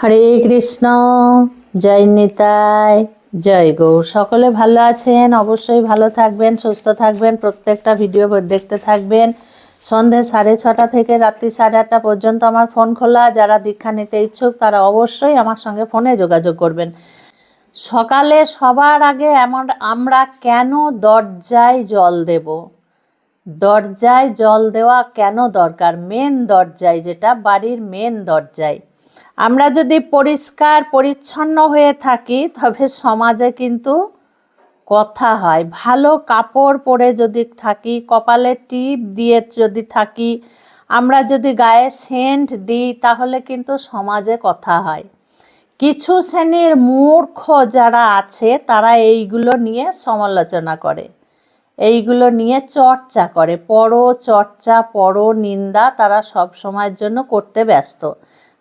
হরে কৃষ্ণ। জয় নিতাই। জয় গৌর। সকলে ভালো আছেন? অবশ্যই ভালো থাকবেন, সুস্থ থাকবেন, প্রত্যেকটা ভিডিও দেখতে থাকবেন। সন্ধে সাড়ে ছটা থেকে রাত্রি সাড়ে আটটা পর্যন্ত আমার ফোন খোলা। যারা দীক্ষা নিতে ইচ্ছুক, তারা অবশ্যই আমার সঙ্গে ফোনে যোগাযোগ করবেন। সকালে সবার আগে এমন, আমরা কেন দরজায় জল দেব? দরজায় জল দেওয়া কেন দরকার? মেন দরজায়, যেটা বাড়ির মেন দরজায়। আমরা যদি পরিষ্কার, পরিচ্ছন্ন হয়ে থাকি, তবে সমাজে কিন্তু কথা হয়। ভালো কাপড় পরে যদি থাকি, কপালে টিপ দিয়ে যদি থাকি, আমরা যদি গায়ে সেন্ট দিই, তাহলে কিন্তু সমাজে কথা হয়। কিছু শ্রেণির মূর্খ যারা আছে, তারা এইগুলো নিয়ে সমালোচনা করে। এইগুলো নিয়ে চর্চা করে। পর চর্চা পর নিন্দা তারা সব সময়ের জন্য করতে ব্যস্ত।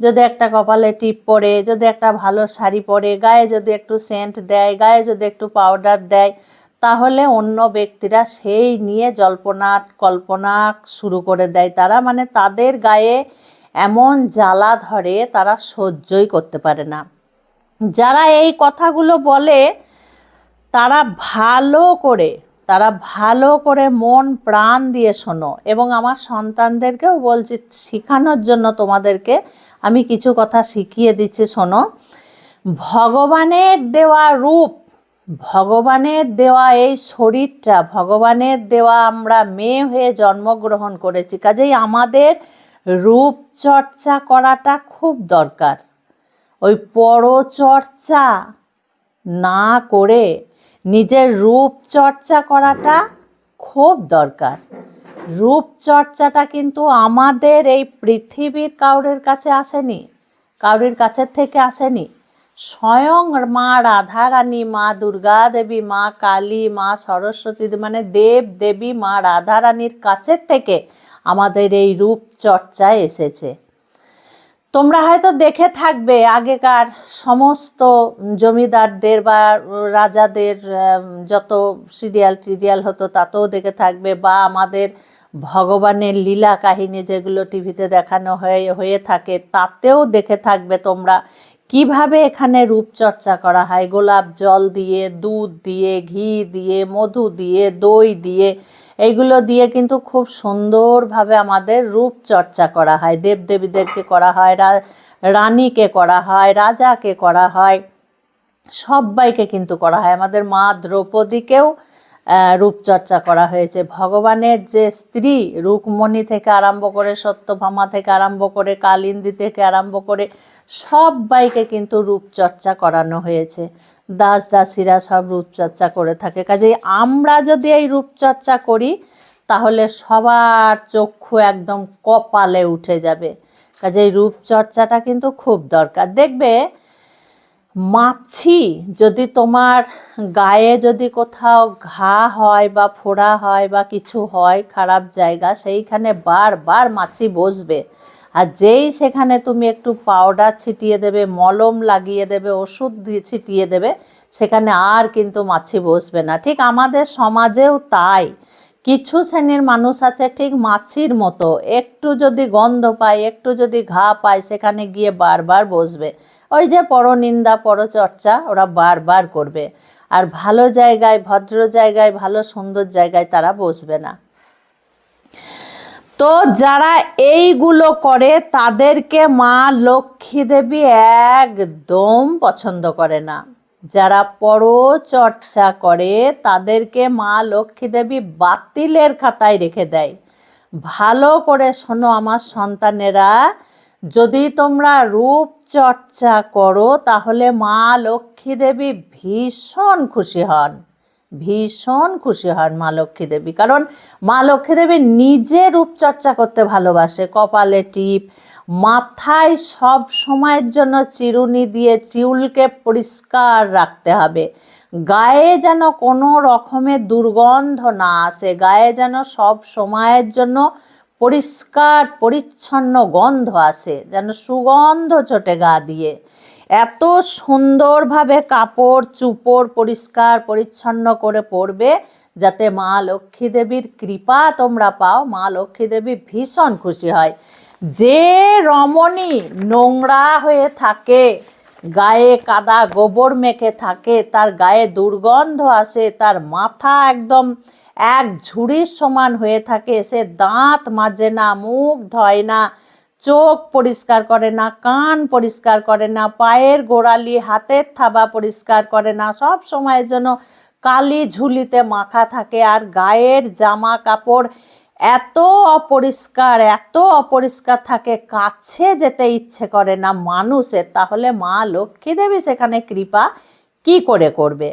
যদি একটা কপালে টিপ পরে যদি একটা ভালো শাড়ি পরে, গায়ে যদি একটু সেন্ট দেয়, গায়ে যদি একটু পাউডার দেয়, তাহলে অন্য ব্যক্তিরা সেই নিয়ে জল্পনা, কল্পনা শুরু করে দেয়। তারা মানে তাদের গায়ে এমন জ্বালা ধরে তারা সহ্যই করতে পারে না। যারা এই কথাগুলো বলে, তারা ভালো করে, তারা ভালো করে মন, প্রাণ দিয়ে শোনো। এবং আমার সন্তানদেরকেও বলছি, শেখানোর জন্য তোমাদেরকে আমি কিছু কথা শিখিয়ে দিচ্ছি, শোনো। ভগবানের দেওয়া রূপ, ভগবানের দেওয়া এই শরীরটা, ভগবানের দেওয়া আমরা মেয়ে হয়ে জন্মগ্রহণ করেছি, কাজেই আমাদের রূপ চর্চা করাটা খুব দরকার। ওই পরচর্চা না করে নিজের রূপ চর্চা করাটা খুব দরকার। রূপ চর্চাটা কিন্তু আমাদের এই পৃথিবীর কাউরের কাছে আসেনি, কাউরির কাছের থেকে আসেনি। স্বয়ং মা রাধারানী, মা দুর্গা দেবী মা কালী, মা সরস্বতী মানে দেব দেবী মা রাধারানীর কাছের থেকে আমাদের এই রূপ চর্চায় এসেছে। তোমরা হয়তো দেখে থাকবে আগেকার সমস্ত জমিদারদের বা রাজাদের যত সিরিয়াল টিরিয়াল হতো তাতেও দেখে থাকবে বা আমাদের ভগবানের লীলা কাহিনী যেগুলো টিভিতে দেখানো হয়ে হয়ে থাকে, তাতেও দেখে থাকবে তোমরা কীভাবে এখানে রূপচর্চা করা হয়। গোলাপ জল দিয়ে, দুধ দিয়ে, ঘি দিয়ে, মধু দিয়ে, দই দিয়ে, এইগুলো দিয়ে কিন্তু খুব সুন্দরভাবে আমাদের রূপচর্চা করা হয়। দেবদেবীদেরকে করা হয় রানীকে করা হয়, রাজাকে করা হয়, সবাইকে কিন্তু করা হয়। আমাদের মা দ্রৌপদীকেও রূপচর্চা করা হয়েছে। ভগবানের যে স্ত্রী রুকমণি থেকে আরম্ভ করে সত্যভামা থেকে আরম্ভ করে কালিন্দি থেকে আরম্ভ করে সবাইকে কিন্তু রূপচর্চা করানো হয়েছে। দাস দাসীরা সব রূপচর্চা করে থাকে। কাজেই আমরা যদি এই রূপচর্চা করি, তাহলে সবার চক্ষু একদম কপালে উঠে যাবে। কাজেই রূপচর্চাটা কিন্তু খুব দরকার। দেখবে মাছি, যদি তোমার গায়ে যদি কোথাও ঘা হয় বা ফোড়া হয় বা কিছু হয় খারাপ জায়গা, সেইখানে বারবার মাছি বসবে। আর যেই সেখানে তুমি একটু পাউডার ছিটিয়ে দেবে, মলম লাগিয়ে দেবে, ওষুধ দিয়ে ছিটিয়ে দেবে, সেখানে আর কিন্তু মাছি বসবে না। ঠিক আমাদের সমাজেও তাই। কিছু শ্রেণির মানুষ আছে ঠিক মাছির মতো। একটু যদি গন্ধ পায়, একটু যদি ঘা পায়, সেখানে গিয়ে বারবার বসবে। ওই যে পরনিন্দা, পরচর্চা, ওরা বারবার করবে। আর ভালো জায়গায়, ভদ্র জায়গায়, ভালো সুন্দর জায়গায় তারা বসবে না। তো যারা এইগুলো করে, তাদেরকে মা লক্ষ্মী দেবী একদম পছন্দ করে না। যারা পরচর্চা করে, তাদেরকে মা লক্ষ্মী দেবী বাতিলের খাতায় রেখে দেয়। ভালো করে শোনো আমার সন্তানেরা, যদি তোমরা রূপ চর্চা করো, তাহলে মা লক্ষ্মী দেবী ভীষণ খুশি হন। ভীষণ খুশি হন মা লক্ষ্মী দেবী। কারণ মা লক্ষ্মী দেবী নিজে রূপচর্চা করতে ভালোবাসে, কপালে টিপ, মাথায় সব সময়ের জন্য চিরুনি দিয়ে চিউলকে পরিষ্কার রাখতে হবে। গায়ে যেন কোনো রকমের দুর্গন্ধ না আসে, গায়ে যেন সব সময়ের জন্য পরিষ্কার, পরিচ্ছন্ন গন্ধ আসে, যেন সুগন্ধ ছোটে গা দিয়ে। এত সুন্দরভাবে কাপড়, চুপড় পরিষ্কার, পরিচ্ছন্ন করে পরবে যাতে মা লক্ষ্মী দেবীর কৃপা তোমরা পাও। মা লক্ষ্মী দেবী ভীষণ খুশি হয়। যে রমণী নোংরা হয়ে থাকে, গায়ে কাদা গোবর মেখে থাকে, তার গায়ে দুর্গন্ধ আসে, তার মাথা একদম এক ঝুড়ির সমান হয়ে থাকে, সে দাঁত মাজে না, মুখ ধয় না চোখ পরিষ্কার করে না, কান পরিষ্কার করে না, পায়ের গোড়ালি, হাতের থাবা পরিষ্কার করে না, সব সময়ের জন্য কালি ঝুলিতে মাখা থাকে আর গায়ের জামা কাপড় এত অপরিষ্কার এত অপরিষ্কার থাকে, কাছে যেতে ইচ্ছে করে না মানুষের। তাহলে মা লক্ষ্মী দেবী সেখানে কৃপা কি করে করবে?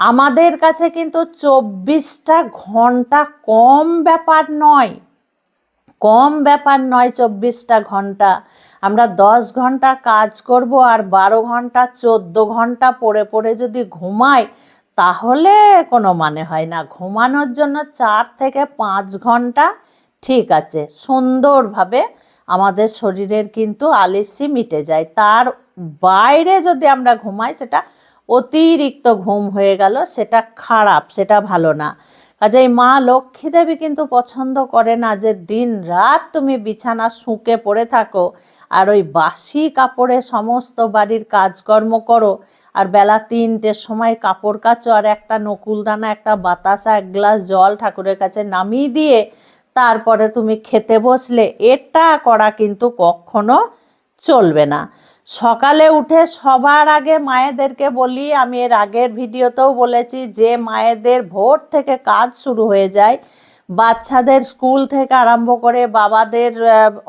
আমাদের কাছে কিন্তু চব্বিশটা ঘণ্টা কম ব্যাপার নয়। কম ব্যাপার নয় চব্বিশটা ঘণ্টা। আমরা দশ ঘণ্টা কাজ করব আর বারো ঘণ্টা, চোদ্দ ঘণ্টা পড়ে পড়ে যদি ঘুমাই, তাহলে কোনো মানে হয় না। ঘুমানোর জন্য চার থেকে পাঁচ ঘণ্টা ঠিক আছে। সুন্দরভাবে আমাদের শরীরের কিন্তু আলিসি মিটে যায়। তার বাইরে যদি আমরা ঘুমাই, সেটা অতিরিক্ত ঘুম হয়ে গেল, সেটা খারাপ, সেটা ভালো না। কাজেই মা লক্ষ্মী দেবী কিন্তু পছন্দ করে না যে দিন রাত তুমি বিছানা শুঁকে পড়ে থাকো আর ওই বাসি কাপড়ে সমস্ত বাড়ির কাজকর্ম করো। আর বেলা তিনটের সময় কাপড় কাচো আর একটা নকুলদানা, একটা বাতাসা, এক গ্লাস জল ঠাকুরের কাছে নামিয়ে দিয়ে তারপরে তুমি খেতে বসলে। এটা করা কিন্তু কখনো চলবে না। সকালে উঠে সবার আগে মায়েদেরকে বলি, আমি এর আগের ভিডিওতেও বলেছি যে মায়েদের ভোর থেকে কাজ শুরু হয়ে যায়। বাচ্চাদের স্কুল থেকে আরম্ভ করে বাবাদের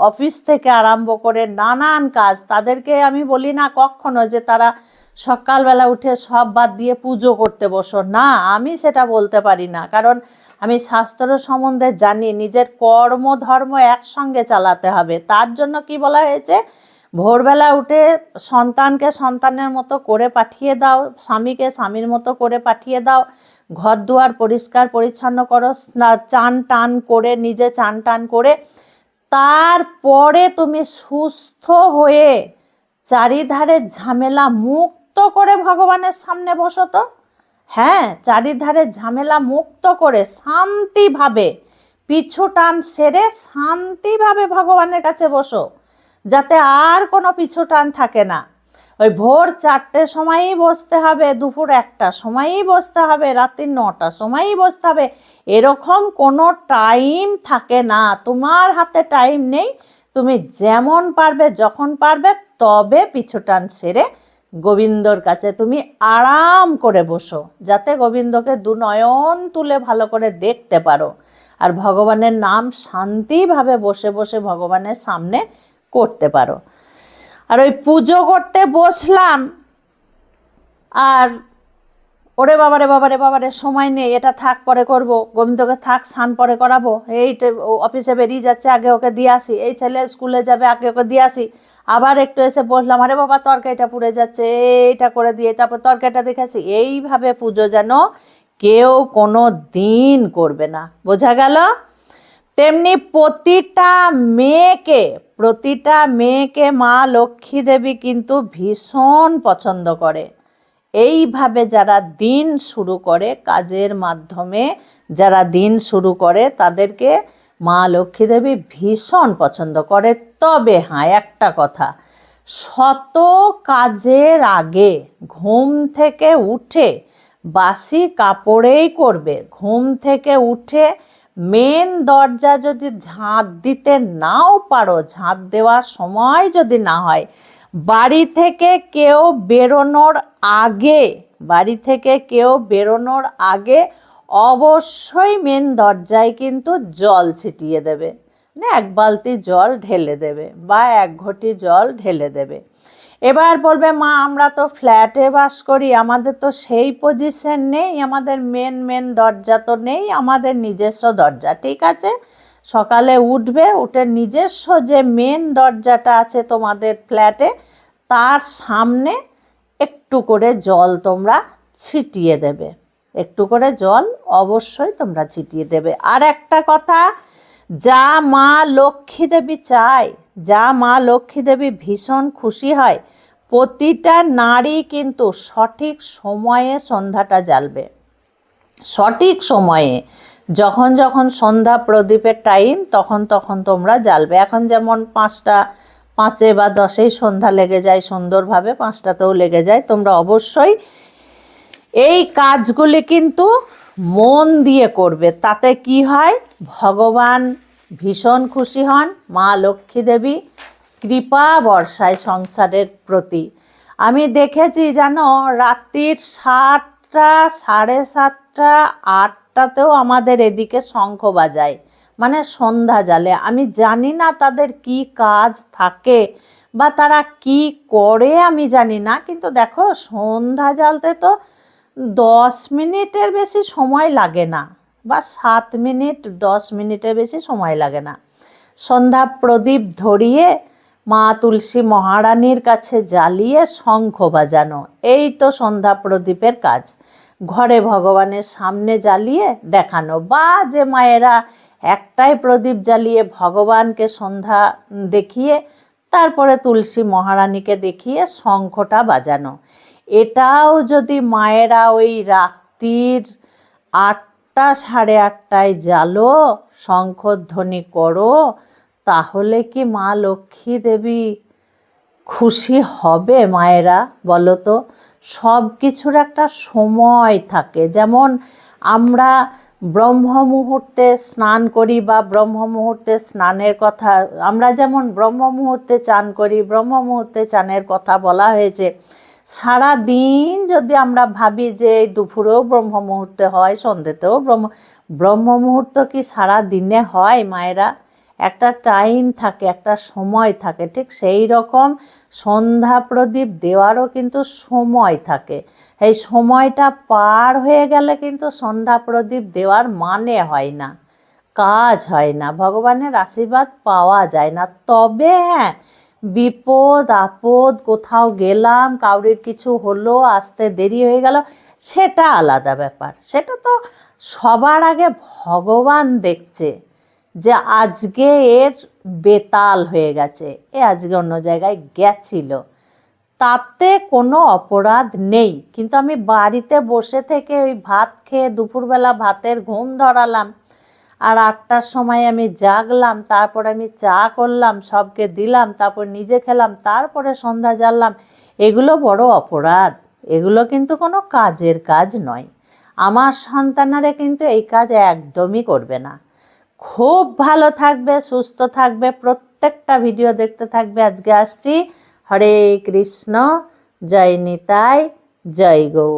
অফিস থেকে আরম্ভ করে নানান কাজ। তাদেরকে আমি বলি না কখনো যে তারা সকালবেলা উঠে সব বাদ দিয়ে পুজো করতে বসো। না, আমি সেটা বলতে পারি না। কারণ আমি শাস্ত্র সম্বন্ধে জানি, নিজের কর্ম ধর্ম একসঙ্গে চালাতে হবে। তার জন্য কি বলা হয়েছে? ভোরবেলা উঠে সন্তানকে সন্তানের মতো করে পাঠিয়ে দাও, স্বামীকে স্বামীর মতো করে পাঠিয়ে দাও, ঘর দুয়ার পরিষ্কার পরিচ্ছন্ন করো চান টান করে, নিজে চান টান করে। তারপরে তুমি সুস্থ হয়ে চারিধারে ঝামেলা মুক্ত করে ভগবানের সামনে বসো তো। হ্যাঁ চারিধারে ঝামেলা মুক্ত করে শান্তিভাবে, পিছু টান সেরে শান্তিভাবে ভগবানের কাছে বসো। যাতে আর কোনো পিছু টান থাকে না। ওই ভোর চারটের সময়ই বসতে হবে, দুপুর একটা সময়ই বসতে হবে, রাত্রি নটার সময়ই বসতে হবে। এরকম কোনো টাইম থাকে না। তোমার হাতে টাইম নেই। তুমি যেমন পারবে, যখন পারবে, তবে পিছু টান সেরে গোবিন্দর কাছে তুমি আরাম করে বসো, যাতে গোবিন্দকে দু নয়ন তুলে ভালো করে দেখতে পারো। আর ভগবানের নাম শান্তিভাবে বসে বসে ভগবানের সামনে করতে পারো। আর ওই পুজো করতে বসলাম, আর ওরে বাবারে বাবারে বাবারে সময় নেই, এটা থাক পরে করব, গোবিন্দকে থাক, স্নান পরে করাবো, এই অফিসে বেরিয়ে যাচ্ছে, আগে ওকে দিয়ে আসি, এই ছেলে স্কুলে যাবে, আগে ওকে দিয়ে আসি, আবার একটু এসে বসলাম, আরে বাবা তরকারিটা পুড়ে যাচ্ছে, এইটা করে দিয়ে, তারপর তরকারিটা দেখেছি এইভাবে পুজো যেন কেউ কোনো দিন করবে না, বোঝা গেল? তেমনি প্রতিটা মেয়েকে প্রতিটা মেয়েকে মা লক্ষ্মী দেবী কিন্তু ভীষণ পছন্দ করে। এইভাবে যারা দিন শুরু করে, কাজের মাধ্যমে যারা দিন শুরু করে, তাদেরকে মা লক্ষ্মী দেবী ভীষণ পছন্দ করে। তবে হ্যাঁ একটা কথা, শত কাজের আগে ঘুম থেকে উঠে বাসি কাপড়েই করবে। ঘুম থেকে উঠে মেন দরজা যদি ঝাঁট দিতে নাও পারো, ঝাঁট দেওয়ার সময় যদি না হয়, বাড়ি থেকে কেউ বেরোনোর আগে, বাড়ি থেকে কেউ বেরোনোর আগে অবশ্যই মেন দরজায় কিন্তু জল ছিটিয়ে দেবে। মানে এক বালতি জল ঢেলে দেবে বা এক ঘটি জল ঢেলে দেবে। এবার বলবে, মা, আমরা তো ফ্ল্যাটে বাস করি, আমাদের তো সেই পজিশন নেই, আমাদের মেন মেন দরজা তো নেই, আমাদের নিজস্ব দরজা, ঠিক আছে? সকালে উঠবে, উঠে নিজস্ব যে মেন দরজাটা আছে তোমাদের ফ্ল্যাটে, তার সামনে একটু করে জল তোমরা ছিটিয়ে দেবে। একটু করে জল অবশ্যই তোমরা ছিটিয়ে দেবে। আর একটা কথা যা মা লক্ষ্মী দেবী চায়, যা মা লক্ষ্মী দেবী ভীষণ খুশি হয়, প্রতিটা নারী কিন্তু সঠিক সময়ে সন্ধ্যাটা জ্বালবে। সঠিক সময়ে, যখন যখন সন্ধ্যা প্রদীপের টাইম তখন তখন তোমরা জ্বালবে। এখন যেমন পাঁচটা, পাঁচে বা দশেই সন্ধ্যা লেগে যায়, সুন্দরভাবে পাঁচটাতেও লেগে যায়, তোমরা অবশ্যই এই কাজগুলি কিন্তু মন দিয়ে করবে। তাতে কি হয়? ভগবান ভীষণ খুশি হন, মা লক্ষ্মী দেবী কৃপা বর্ষায় সংসারের প্রতি। আমি দেখেছি জানো রাত্রির সাতটা, সাড়ে সাতটা, আটটাতেও আমাদের এদিকে শঙ্খ বাজায় মানে সন্ধ্যা জালে। আমি জানি না তাদের কি কাজ থাকে বা তারা কি করে আমি জানি না, কিন্তু দেখো সন্ধ্যা জালতে তো দশ মিনিটের বেশি সময় লাগে না বা সাত মিনিট, দশ মিনিটের বেশি সময় লাগে না। সন্ধ্যা প্রদীপ ধরিয়ে মা তুলসী মহারানীর কাছে জ্বালিয়ে শঙ্খ বাজানো, এই তো সন্ধ্যা প্রদীপের কাজ। ঘরে ভগবানের সামনে জ্বালিয়ে দেখানো, বা যে মায়েরা একটাই প্রদীপ জ্বালিয়ে ভগবানকে সন্ধ্যা দেখিয়ে, তারপরে তুলসী মহারানীকে দেখিয়ে শঙ্খটা বাজানো। এটাও যদি মায়েরা ওই রাত্রির আটটা সাড়ে আটটায় জ্বালো, শঙ্খধ্বনি করো, তাহলে কি মা লক্ষ্মী দেবী খুশি হবে মায়েরা বলো তো? সব কিছুর একটা সময় থাকে। যেমন আমরা ব্রহ্ম মুহূর্তে স্নান করি বা ব্রহ্ম মুহূর্তে স্নানের কথা, আমরা যেমন ব্রহ্ম মুহূর্তে চান করি ব্রহ্ম মুহূর্তে চানের কথা বলা হয়েছে সারা দিন যদি আমরা ভাবি যে দুপুরেও ব্রহ্ম মুহূর্তে হয়, সন্ধ্যেতেও ব্রহ্ম ব্রহ্ম মুহূর্ত কি সারা দিনে হয় মায়েরা? একটা টাইম থাকে, একটা সময় থাকে, ঠিক সেই রকম সন্ধ্যা প্রদীপ দেওয়ারও কিন্তু সময় থাকে। এই সময়টা পার হয়ে গেলে কিন্তু সন্ধ্যা প্রদীপ দেওয়ার মানে হয় না, কাজ হয় না, ভগবানের আশীর্বাদ পাওয়া যায় না। তবে হ্যাঁ বিপদ, আপদ, কোথাও গেলাম, কাউরির কিছু হলো, আসতে দেরি হয়ে গেল, সেটা আলাদা ব্যাপার। সেটা তো সবার আগে ভগবান দেখছে যে আজকে এর বেতাল হয়ে গেছে, এ আজকে অন্য জায়গায় গেছিল। তাতে কোনো অপরাধ নেই। কিন্তু আমি বাড়িতে বসে থেকে ওই ভাত খেয়ে দুপুরবেলা ভাতের ঘুম ধরালাম। আর আটটার সময় আমি জাগলাম, তারপর আমি চা করলাম, সবকে দিলাম, তারপর নিজে খেলাম, তারপরে সন্ধ্যা জ্বাললাম এগুলো বড় অপরাধ। এগুলো কিন্তু কোনো কাজের কাজ নয়। আমার সন্তানারা কিন্তু এই কাজ একদমই করবে না। খুব ভালো থাকবে, সুস্থ থাকবে, প্রত্যেকটা ভিডিও দেখতে থাকবে। আজকে আসছি। হরে কৃষ্ণ। জয় নিতাই, জয় গৌ